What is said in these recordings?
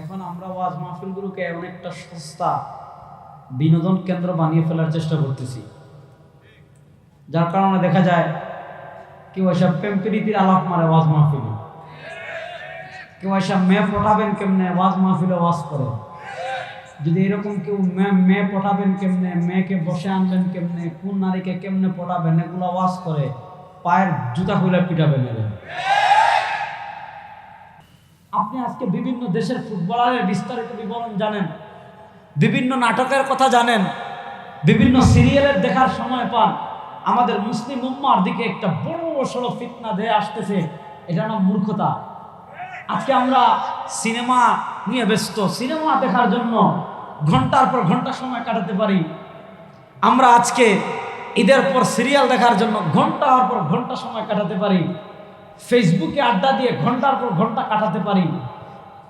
এখন আমরা ওয়াজ মাহফিলগুলোকে অনেকটা সস্তা বিনোদন কেন্দ্র বানিয়ে ফেলার চেষ্টা করতেছি। যার কারণে দেখা যায়, কেউ এসব প্রেম প্রীতির আলাপ মারে ওয়াজ মাহফিলে। কেউ এসব মেয়ে পটাবেন কেমনে ওয়াজ মাহফিলে ওয়াজ করে। যদি এরকম কেউ মেয়ে মেয়ে পটাবেন কেমনে, মেয়েকে বসে আনবেন কেমনে, কোন নারীকে কেমনে পটাবেন, এগুলো ওয়াজ করে, পায়ের জুতা খুলে পিটাবেন এরা আপনি আজকে বিভিন্ন দেশের ফুটবলারের বিস্তারিত বিবরণ জানেন, বিভিন্ন নাটকের কথা জানেন, বিভিন্ন সিরিয়ালের দেখার সময় পান। আমাদের মুসলিম উম্মার দিকে একটা বড় সড়ো ফিতনা দিয়ে আসতেছে, এটা নাম মূর্খতা। আজকে আমরা সিনেমা নিয়ে ব্যস্ত, সিনেমা দেখার জন্য ঘণ্টার পর ঘণ্টা সময় কাটাতে পারি। আমরা আজকে ঈদের পর সিরিয়াল দেখার জন্য ঘণ্টার পর ঘণ্টা সময় কাটাতে পারি। ফেসবুকে আড্ডা দিয়ে ঘণ্টার পর ঘণ্টা কাটাতে পারি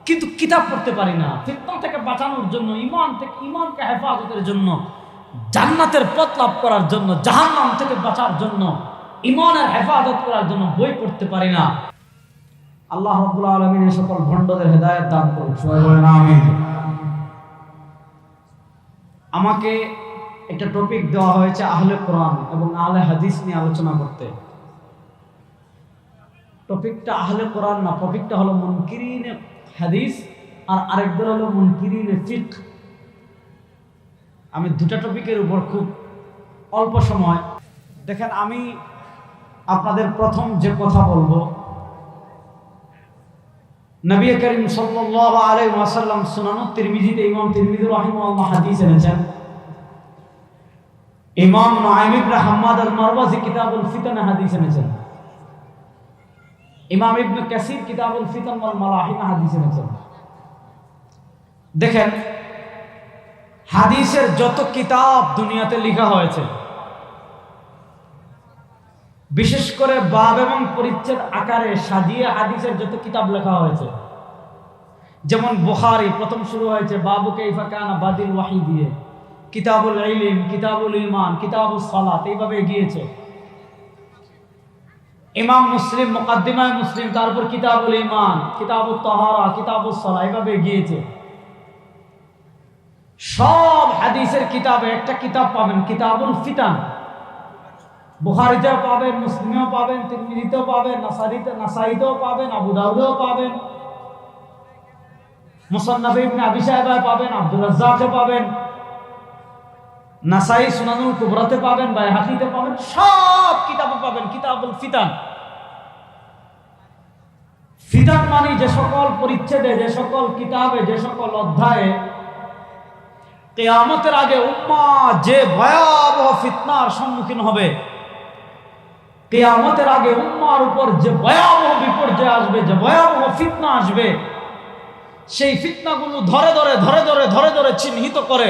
কিন্তু কিতাব পড়তে পারি না। ফিতনা থেকে বাঁচানোর জন্য ইমান থেকে ইমানকে হেফাজতের জন্য, জান্নাতের পথ লাভ করার জন্য, জাহান্নাম থেকে বাঁচার জন্য ইমানের হেফাজত করার জন্য বই পড়তে পারি না। আল্লাহ রাব্বুল আলামিন সকল ভণ্ডদের হেদায়েত দান করুন। সবাই আমিন। আমাকে একটা টপিক দেওয়া হয়েছে আহলে কোরআন এবং আহলে হাদিস নিয়ে আলোচনা করতে। টপিকটা আহলে কোরআন না টপিকটা হলো মুনকিরিনে হাদিস আর আরেকদের হলো মুনকিরিনে ফিক। আমি দুটা টপিকের উপর খুব অল্প সময়। দেখেন, আমি আপনাদের প্রথম যে কথা বলব, নবী করিম সাল্লাল্লাহু আলাইহি ওয়াসাল্লাম সুনানুত তিরমিজিতে, ইমাম তিরমিজি রাহিমাহুল্লাহ হাদিস এনেছেন। ইমাম নুআইম ইবনে হাম্মাদ আল-মারওয়াজি কিতাবুল ফিতান হাদিস এনেছেন। ইমাম ইবনে কাসির কিতাবুল ফিতান ওয়াল মালাহিম হাদিস এনেছেন দেখেন, হাদিসের যত কিতাব দুনিয়াতে লেখা হয়েছে, বিশেষ করে বাব এবং পরিচ্ছেদ আকারে সাজিয়ে হাদিসের যত কিতাব লেখা হয়েছে, যেমন বুখারি প্রথম শুরু হয়েছে, বাবু কাইফা কানা বাদিল ওয়াহি দিয়ে, কিতাবুল ইলিম, কিতাবুল ইমান কিতাবুল সালাত, এইভাবে গিয়েছে ইমাম মুসলিম, মুকাদ্দিমায় মুসলিম তারপর কিতাবুল ইমান কিতাবুল তাহারা কিতাবুল সালা এইভাবে গিয়েছে সব হাদিসের কিতাবে একটা কিতাব পাবেন, কিতাবুল ফিতান। বুখারিতেও পাবেন, মুসলিমেও পাবেন, তিরমিজিতেও পাবেন, নাসারিতে নাসাইতেও পাবেন, আবু দাউদেও পাবেন। মুসান্নাফ ইবনে আবি সাহেবায় পাবেন, আব্দুর রাজ্জাকে পাবেন। নাসাই সুনানুল কুবরাতে পাবেন বাইহাকিতে পাবেন, সব কিতাবে পাবেন, কিতাবুল ফিতান। ফিতান মানে যে সকল পরিচ্ছেদে, যে সকল কিতাবে, যে সকল অধ্যায়ে কেয়ামতের আগে উম্মা যে ভয়াবহ ফিতনার সম্মুখীন হবে, কেয়ামতের আগে উম্মার উপর যে ভয়াবহ বিপর্যয় আসবে, যে ভয়াবহ ফিতনা আসবে, সেই ফিতনাগুলো ধরে ধরে ধরে ধরে ধরে ধরে চিহ্নিত করে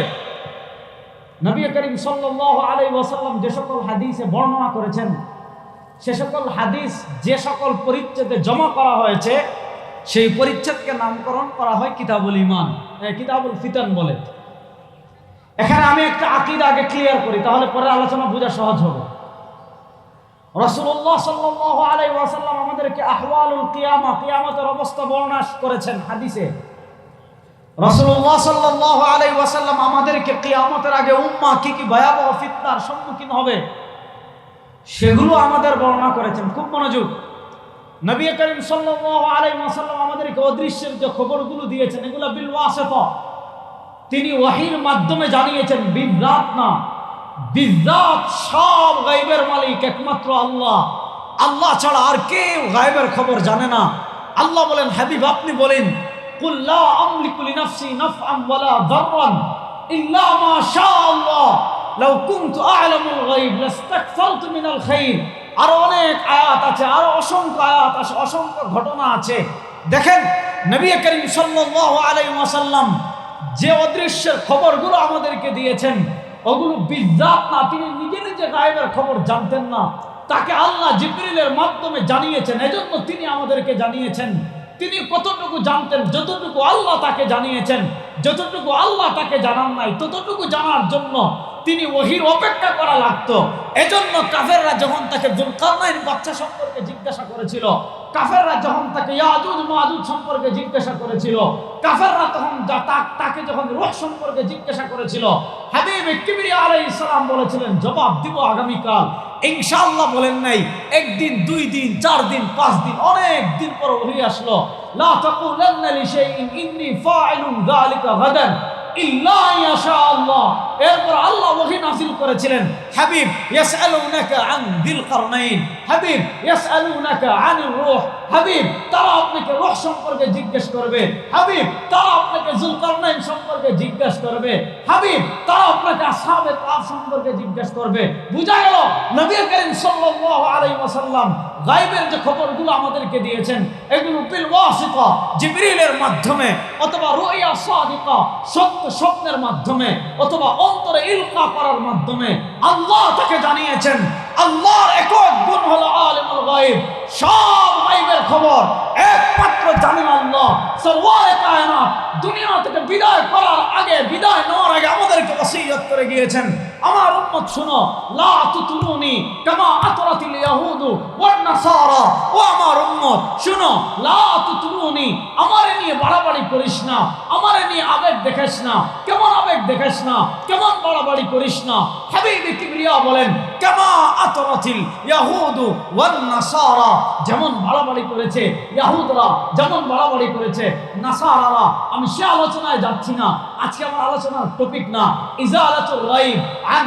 নবী করিম সাল্লাল্লাহু আলাইহি ওয়াসাল্লাম যে সকল হাদিসে বর্ণনা করেছেন, সে সকল হাদিস যে সকল পরিচ্ছেদে জমা করা হয়েছে, সেই পরিচ্ছেদকে নামকরণ করা হয় কিতাবুল ইমান কিতাবুল ফিতান বলে। এখানে আমি একটা আকিদা আগে ক্লিয়ার করি, তাহলে পরে আলোচনা বোঝা সহজ হবে। রসুল্লাহ সাল্লাহ আলাই ওয়াসাল্লাম আমাদেরকে আহওয়ালুল কিয়ামা, কিয়ামতের অবস্থা বর্ণনা করেছেন হাদিসে। রসুল্লাহ সাল্লাহ আলাই ওয়াসাল্লাম আমাদেরকে কিয়ামতের আগে উম্মা কি কি ভয়াবহ ফিতনার সম্মুখীন হবে, সেগুলো আমাদের বর্ণনা করেছেন। খুব মনোযোগ। নবী করিম সাল্লাহ আলাই ওয়াসাল্লাম আমাদেরকে অদৃশ্যের যে খবরগুলো দিয়েছেন, এগুলো বিল ওয়াসেফা তিনি ওয়াহির মাধ্যমে জানিয়েছেন বিভ্রাট না। বিভ্রাট সব গাইবের মালিক, একমাত্র আল্লাহ। আল্লাহ ছাড়া আর কেউ গাইবের খবর জানে না। আল্লাহ বলেন, হাবিব, আপনি বলেন কুল লা আমলিকু লিনাফসি নাফআন ওয়ালা দাররান ইল্লা মা শাআল্লাহ। লাউ কুনতু আ'লামুল গায়ব লাস্তাকসারতু মিনাল খাইর। আরও অনেক আয়াত আছে, আরও অসংখ্য আয়াত আছে, অসংখ্য ঘটনা আছে। দেখেন, নবী করিম সাল্লাল্লাহু আলাইহি ওয়াসাল্লাম যে অদৃশ্যের খবরগুলো আমাদেরকে দিয়েছেন, ওগুলো বিদ্যাত না, তিনি নিজে নিজে গায়েবের খবর জানতেন না। তাকে আল্লাহ জিবরিলের মাধ্যমে জানিয়েছেন, এজন্য তিনি আমাদেরকে জানিয়েছেন। তিনি কতটুকু জানতেন, যতটুকু আল্লাহ তাকে জানিয়েছেন, যতটুকু আল্লাহ তাকে জানান নাই, ততটুকু জানার জন্য তিনি ওহির অপেক্ষা করা লাগতো। এজন্য কাফেররা যখন তাকে জুলকারনাইন বাচ্চা সম্পর্কে জিজ্ঞাসা করেছিল, কাফেররা যখন তাকে ইয়াজুজ মাদুদ সম্পর্কে জিজ্ঞাসা করেছিল, কাফেররা তখন তাকে যখন রূহ সম্পর্কে জিজ্ঞাসা করেছিল, হাবিব কিবরিয়া আলাইহিস সালাম বলেছিলেন, জবাব দিব আগামীকাল। ইনশাআল্লাহ বলেন নাই, একদিন, দুই দিন, চার দিন, পাঁচ দিন, অনেক দিন পর হয়ে আসলো। লা তাকুলান্না লিশাইইন ইন্নী ফাইলুন যালিকা গাদান। এরপর আল্লাহ ওহী রূহ। সম্পর্কে জিজ্ঞেস করবে। হাবিব, তারা আপনাকে জুলকারনাইন সম্পর্কে জিজ্ঞেস করবে। হাবিব, তারা আপনাকে আসহাবে কাফ সম্পর্কে জিজ্ঞেস করবে। বুঝা গেল? নবী করিম সাল্লাল্লাহু আলাইহি ওয়াসাল্লাম গায়বের যে খবরগুলো আমাদেরকে দিয়েছেন, এগুলো বিল ওয়াসিতা জিবরিলের মাধ্যমে অথবা রুইয়া সাদিকা, সত্য স্বপ্নের মাধ্যমে অথবা অন্তরে ইলকা করার মাধ্যমে আল্লাহ তাকে জানিয়েছেন, আল্লাহর একক গুণ হলো আলিমুল গায়ব। সব গায়বের খবর একমাত্র জানেন আল্লাহ। সরওয়ারে কায়নাত, দুনিয়া থেকে বিদায় করার আগে, বিদায় নেওয়ার আগে আমাদেরকে ওসিয়ত করে গিয়েছেন। আমার উম্মত শুনো। লা কামা আতরাতিল ইয়াহুদু ওয়ান নাসারা। ও আমার উম্মত লা আমারে নিয়ে বাড়াবাড়ি করিস না। আমারে নিয়ে আবেগ দেখাস না। কেমন আবেগ দেখাস না? কেমন বাড়াবাড়ি করিস না? হাবিবি কিবরিয়া বলেন, কামা আতরাতিল ইয়াহুদু ওয়ান নাসারা। যেমন বাড়াবাড়ি করেছে ইয়াহুদরা, যেমন বাড়াবাড়ি করেছে নাসারারা। আমি সে আলোচনায় যাচ্ছি না। আজকে আমার আলোচনার টপিক না। ইজালাতুল গায়ব আন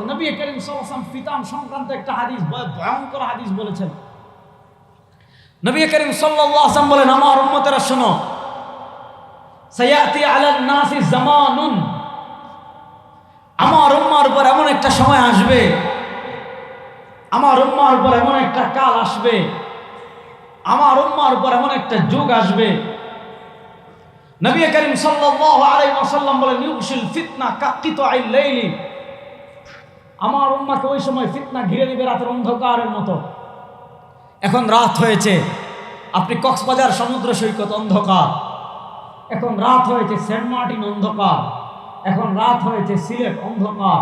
নবী করিম সাল্লাল্লাহু ফিতাম সংক্রান্ত একটা হাদিস, ভয়- ভয়ঙ্কর হাদিস বলেছেন। নবী করিম সাল্লাল্লাহু আলাইহি ওয়াসাল্লাম বলেন, আমার উম্মতেরা শোনো, সায়াতি আলান নাসি জামানুন। আমার উম্মার উপর এমন একটা সময় আসবে, আমার উম্মার উপর এমন একটা কাল আসবে, আমার উম্মার উপর এমন একটা যুগ আসবে। নবী করিম সাল্লাল্লাহু আলাইহি ওয়াসাল্লাম বলেন ইউশিল ফিতনা কাকিতাইল লাইলি আমার উম্মাকে ওই সময় ফিতনা ঘিরে দিবে রাতের অন্ধকারের মতো। এখন রাত হয়েছে, আপনি কক্সবাজার সমুদ্র সৈকত অন্ধকার। এখন রাত হয়েছে সেন্ট মার্টিন অন্ধকার। এখন রাত হয়েছে সিলেট অন্ধকার।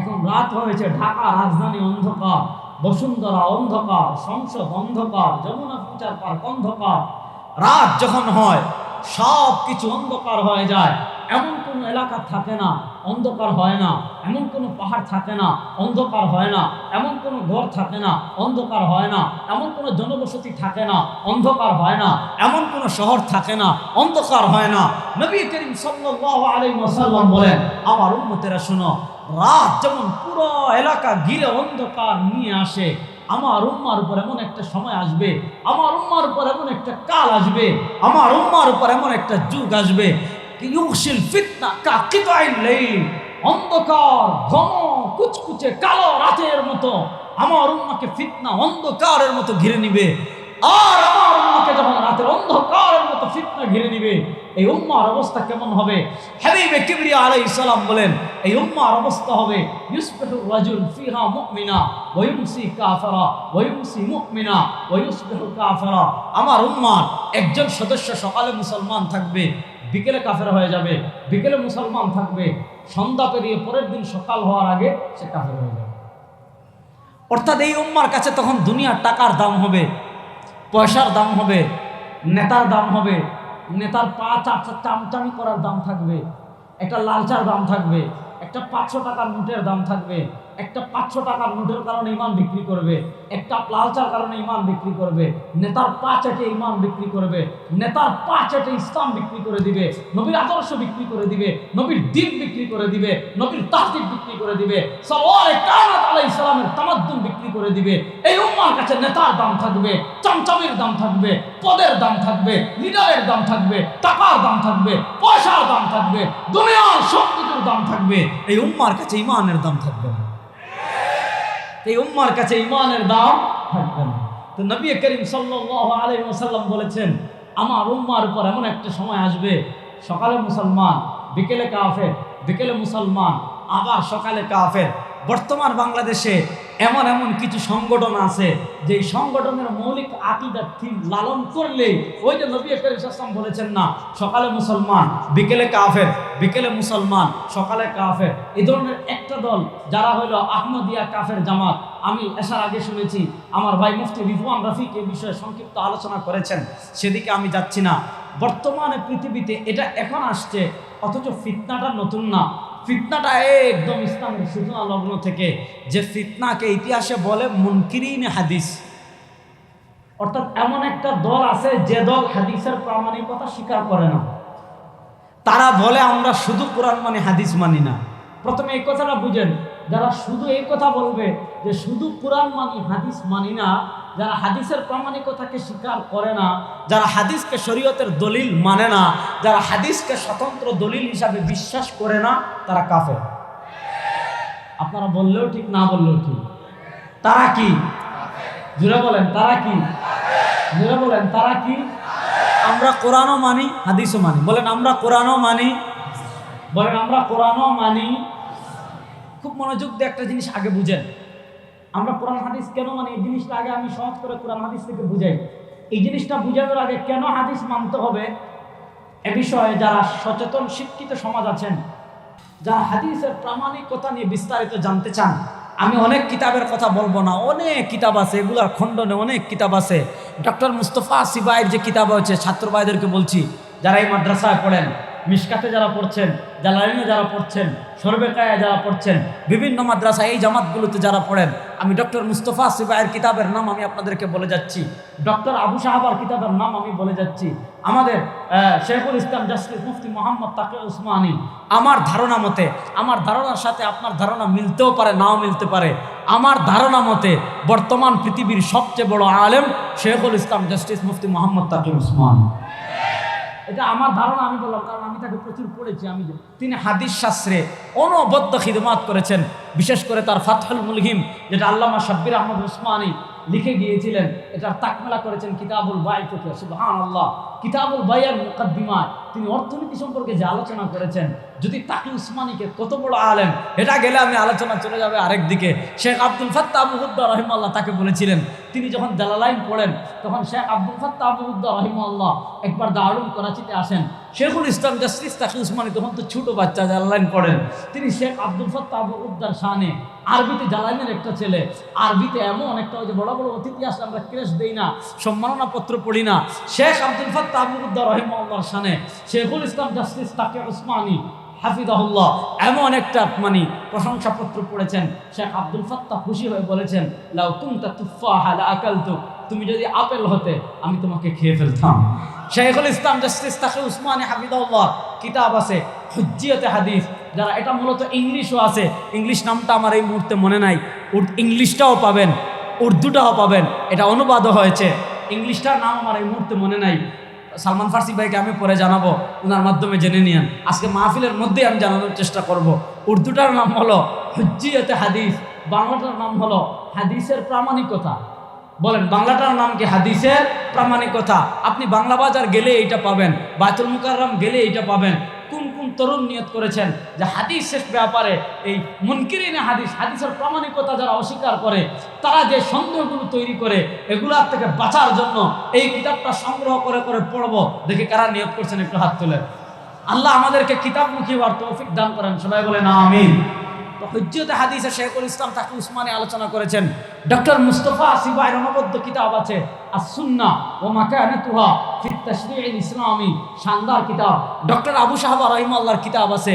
এখন রাত হয়েছে ঢাকা রাজধানী অন্ধকার। বসুন্ধরা অন্ধকার, সংসদ অন্ধকার, যমুনা ফিউচার পার্ক অন্ধকার। রাত যখন হয় সব কিছু অন্ধকার হয়ে যায়। এমন কোনো এলাকা থাকে না, অন্ধকার হয় না। এমন কোনো পাহাড় থাকে না, অন্ধকার হয় না। এমন কোনো ঘর থাকে না, অন্ধকার হয় না। এমন কোনো জনবসতি থাকে না, অন্ধকার হয় না। এমন কোনো শহর থাকে না, অন্ধকার হয় না। নবী করিম সাল্লাল্লাহু আলাইহি ওয়াসাল্লাম বলেন, আমার উম্মতেরা শোনো, রাত যেমন পুরো এলাকা ঘিরে অন্ধকার নিয়ে আসে আমার উম্মার উপর এমন একটা সময় আসবে, আমার উম্মার উপর এমন একটা কাল আসবে, আমার উম্মার উপর এমন একটা যুগ আসবে। ফিতনা অন্ধকার, ঘন, কুচকুচে কালো রাতের মতো। আমার উম্মাকে ফিতনা অন্ধকারের মতো ঘিরে নিবে। আর আমার উম্মাকে যখন রাতের অন্ধকারের মতো ফিতনা ঘিরে নিবে এই উম্মার অবস্থা কেমন হবে? হাবিবে কিবরিয়া আলাইহিস সালাম বলেন, এই উম্মার অবস্থা হবে, ইউসবিহু রাজুল ফিহা মুমিনা, ওয়া ইউমসি কাফারা, ওয়া ইউমসি মুমিনা, ওয়া ইউসবিহু কাফারা। আমার উম্মার একজন সদস্য সকালে মুসলমান থাকবে, বিকেলে কাফের হয়ে যাবে, বিকেলে মুসলমান থাকবে, সন্ধ্যা পেরিয়ে পরের দিন সকাল হওয়ার আগে সে কাফের হয়ে যাবে। অর্থাৎ এই উম্মার কাছে তখন দুনিয়ার টাকার দাম হবে পয়সার দাম হবে, নেতার দাম হবে, নেতার পা চাপ চামচামি করার দাম থাকবে, একটা লালচার দাম থাকবে, একটা পাঁচশো টাকার নোটের দাম থাকবে। একটা পাঁচশো টাকার নোটের কারণে ইমান বিক্রি করবে, একটা লালচার কারণে ইমান বিক্রি করবে, নেতার পা চেটে ইমান বিক্রি করবে, নেতার পা চেটে ইসলাম বিক্রি করে দিবে, নবীর আদর্শ বিক্রি করে দিবে, নবীর দিন বিক্রি করে দিবে, নবীর তাহদিক বিক্রি করে দিবে কানাত তামাদ্দুন বিক্রি করে দিবে, এই উম্মার কাছে নেতার দাম থাকবে, চমচমের দাম থাকবে, পদের দাম থাকবে, লিডারের দাম থাকবে, টাকার দাম থাকবে, পয়সার দাম থাকবে, দুনিয়ার সব দাম থাকবে, এই উম্মার কাছে ইমানের দাম থাকবে না। এই উম্মার কাছে ইমানের দাম থাকবে না। তো নবী করিম সাল্লাহ আলাইসাল্লাম বলেছেন, আমার উম্মার উপর এমন একটা সময় আসবে, সকালে মুসলমান, বিকেলে কাফের, বিকেলে মুসলমান, আবার সকালে কাফের। বর্তমান বাংলাদেশে এমন এমন কিছু সংগঠন আছে যে সংগঠনের মৌলিক আকিদা থিম লালন করলে ওই যে নবী সাল্লাম বলেছেন না, সকালে মুসলমান, বিকেলে কাফের, বিকেলে মুসলমান, সকালে কাফের। এই ধরনের একটা দল যারা হলো আহমদিয়া কাফের জামাত। আমি এসার আগে শুনেছি, আমার ভাই মুফতি রিফওয়ান রফিক এই বিষয়ে সংক্ষিপ্ত আলোচনা করেছেন। সেদিকে আমি যাচ্ছি না। বর্তমানে পৃথিবীতে এটা এখন আসছে, অথচ ফিতনাটা নতুন না। ফিতনাটা একদম ইসলামের সূচনা লগ্ন থেকে যে ফিতনাকে ইতিহাসে বলে মুনকিরিন হাদিস। অর্থাৎ এমন একটা দল আছে যে দল হাদিসের প্রামাণিকতা স্বীকার করে না। তারা বলে আমরা শুধু কোরআন মানে হাদিস মানি না। প্রথমে এই কথাটা বুঝেন, যারা শুধু এই কথা বলবে যে শুধু কোরআন মানি, হাদিস মানি না যারা হাদিসের প্রামাণিকতাকে স্বীকার করে না, যারা হাদিসকে শরীয়তের দলিল মানে না, যারা হাদিসকে স্বতন্ত্র দলিল হিসাবে বিশ্বাস করে না, তারা কাফের। আপনারা বললেও ঠিক, না বললেও ঠিক। তারা কি? জুড়ে বলেন, তারা কি? জুড়ে বলেন, তারা কি? আমরা কোরআনও মানি, হাদিসও মানি। বলেন, আমরা কোরআনও মানি। বলেন, আমরা কোরআনও মানি। খুব মনোযোগ দিয়ে একটা জিনিস আগে বুঝেন। আমরা কোরআন হাদিস কেন মানে এই জিনিসটা আগে আমি সহজ করে কোরআন হাদিস থেকে বুঝাই। এই জিনিসটা বুঝানোর আগে কেন হাদিস মানতে হবে? এ বিষয়ে যারা সচেতন, শিক্ষিত সমাজ আছেন, যারা হাদিসের প্রামাণিকতা নিয়ে বিস্তারিত জানতে চান, আমি অনেক কিতাবের কথা বলব না। অনেক কিতাব আছে, এগুলার খণ্ডনে অনেক কিতাব আছে। ডক্টর মুস্তফা সিবাইয়ের যে কিতাব হচ্ছে ছাত্র ভাইদেরকে বলছি, যারা এই মাদ্রাসায় পড়েন মিশকাতে যারা পড়ছেন, জালালিনে যারা পড়ছেন, সর্বেকায় যারা পড়ছেন, বিভিন্ন মাদ্রাসা এই জামাতগুলোতে যারা পড়েন, আমি ডক্টর মুস্তফা সিবাইয়ের কিতাবের নাম আমি আপনাদেরকে বলে যাচ্ছি। ডক্টর আবু সাহাবার কিতাবের নাম আমি বলে যাচ্ছি। আমাদের শেখুল ইসলাম জাস্টিস মুফতি মোহাম্মদ তাকে উসমানী, আমার ধারণা মতে, আমার ধারণার সাথে আপনার ধারণা মিলতেও পারে, নাও মিলতে পারে। আমার ধারণা মতে, বর্তমান পৃথিবীর সবচেয়ে বড় আলেম শেখুল ইসলাম জাস্টিস মুফতি মোহাম্মদ তাকে উসমান। এটা আমার ধারণা আমি বললাম, কারণ আমি তাকে প্রচুর পড়েছি, আমি তিনি হাদিস শাস্ত্রে অনবদ্য খিদমাত করেছেন, বিশেষ করে তার ফাতহুল মুলহিম, যেটা আল্লামা শাব্বির আহমদ উসমানী লিখে গিয়েছিলেন, এটার তাকমেলা করেছেন কিতাবুল বাই থেকে সুবাহ আল্লাহ কিতাবুল বাইয়ের মুকদ্দিমায় তিনি অর্থনীতি সম্পর্কে যে আলোচনা করেছেন যদি তাকি উসমানীকে কত বড় আলেম, এটা গেলে আমি আলোচনা চলে যাবে আরেক দিকে। শেখ আব্দুল ফাত্তা আবুহুদ্দা রহিমাল্লাহ তাকে বলেছিলেন, তিনি যখন জালালাইন পড়েন, তখন শেখ আব্দুল ফাত্তা আবুহুদ্দা রহিমাল্লাহ একবার দারুণ করাচিতে আসেন। শেখুল ইসলাম জাস্টিস তাকি উসমানী তখন তো ছোট বাচ্চা জালালাইন পড়েন। তিনি শেখ আব্দুল ফাত্তা উদ্দার শানে আরবিতে জালাইনের একটা ছেলে। আরবিতে এমন একটা যে বড় বড় অতিথি আসলে আমরা ক্রেশ দেই না সম্মাননা পত্র পড়ি না। শেখ আব্দুল ফাত্তা আবু উদ্দার রহিমাল্লাহর শানে শেখুল ইসলাম জাস্টিস তাকে উসমানী হাফিদাহুল্লাহ এমন একটা মানে প্রশংসাপত্র পড়েছেন, শেখ আব্দুল ফাত্তাহ খুশি হয়ে বলেছেন, লাউ তুমতা তুফাহা লা আকালতু তুমি যদি আপেল হতে, আমি তোমাকে খেয়ে ফেলতাম। শেখুল ইসলাম জাস্টিস তাকে উসমানী হাফিদাহুল্লাহ কিতাব আছে, হুজ্জিয়তে হাদিস, যারা এটা মূলত ইংলিশও আছে, ইংলিশ নামটা আমার এই মুহূর্তে মনে নাই ইংলিশটাও পাবেন, উর্দুটাও পাবেন, এটা অনুবাদও হয়েছে, ইংলিশটার নাম আমার এই মুহূর্তে মনে নাই। সালমান ফার্সি ভাইকে আমি পরে জানাব ওনার মাধ্যমে জেনে নিয়েন। আজকে মাহফিলের মধ্যেই আমি জানানোর চেষ্টা করব। উর্দুটার নাম হলো হুজ্জিয়তে হাদিস, বাংলাটার নাম হলো হাদিসের প্রামাণিকতা। বলেন, বাংলাটার নাম কি? হাদিসের প্রামাণিকতা। আপনি বাংলা বাজার গেলে এইটা পাবেন বায়তুল মুকাররম গেলে এইটা পাবেন। কোন কোন তরুণ নিয়ত করেছেন যে হাদিস শেষ ব্যাপারে এই মুনকিরিনে হাদিস, হাদিসের প্রামাণিকতা যারা অস্বীকার করে, তারা যে সন্দেহগুলো তৈরি করে, এগুলার থেকে বাঁচার জন্য এই কিতাবটা সংগ্রহ করে করে পড়ব। দেখে কারা নিয়ত করছেন, একটু হাত তুলে। আল্লাহ আমাদেরকে কিতাবমুখী হওয়ার তৌফিক দান করেন। সবাই বলে না আমিন। হজ্জতে হাদিসে শেখুল ইসলাম তাকে উসমানে আলোচনা করেছেন। ডক্টর মুস্তফা সিবাইর অনবদ্য কিতাব আছে আর সুন্না ও তুহা ফির ইসলামী শানদার কিতাব। ডক্টর আবু সাহাবা রহিমাল্লার কিতাব আছে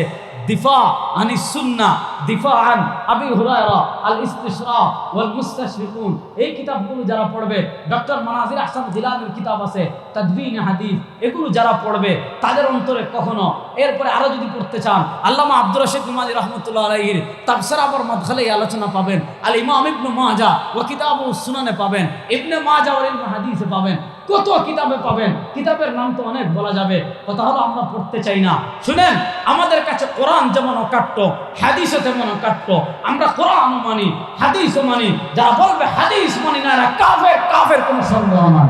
দিফা আনি সুন্না, দিফা আন আবি হুরায়রা, আল ইস্তিশরা ওয়াল মুস্তাশরিকুন। এই কিতাবগুলো যারা পড়বে, ডক্টর মানাজির আহসান জিলানির কিতাব আছে, তাদবিন হাদিস, এগুলো যারা পড়বে, তাদের অন্তরে কখনো, এরপরে আরও যদি পড়তে চান, আল্লামা আব্দুর রশিদ নুমানি রহমতুল্লাহ আলাইহির তাফসির আবর মাদখালে আলোচনা পাবেন, আল ইমাম ইবনু মাজা ও কিতাব সুনানে পাবেন, ইবনে মাজা ওয়াল ইলম হাদিসে পাবেন। কত কিতাবে পাবেন? কিতাবের নাম তো অনেক বলা যাবে কথা হলো আমরা পড়তে চাই না। শুনেন, আমাদের কাছে কোরআন যেমন অকাট্য, হাদিসও তেমন অকাট্য, আমরা কোরআন মানি, হাদিসও মানি, যারা বলবে হাদিস মানি না কাফের কাফের কোনো সন্দেহ নাই।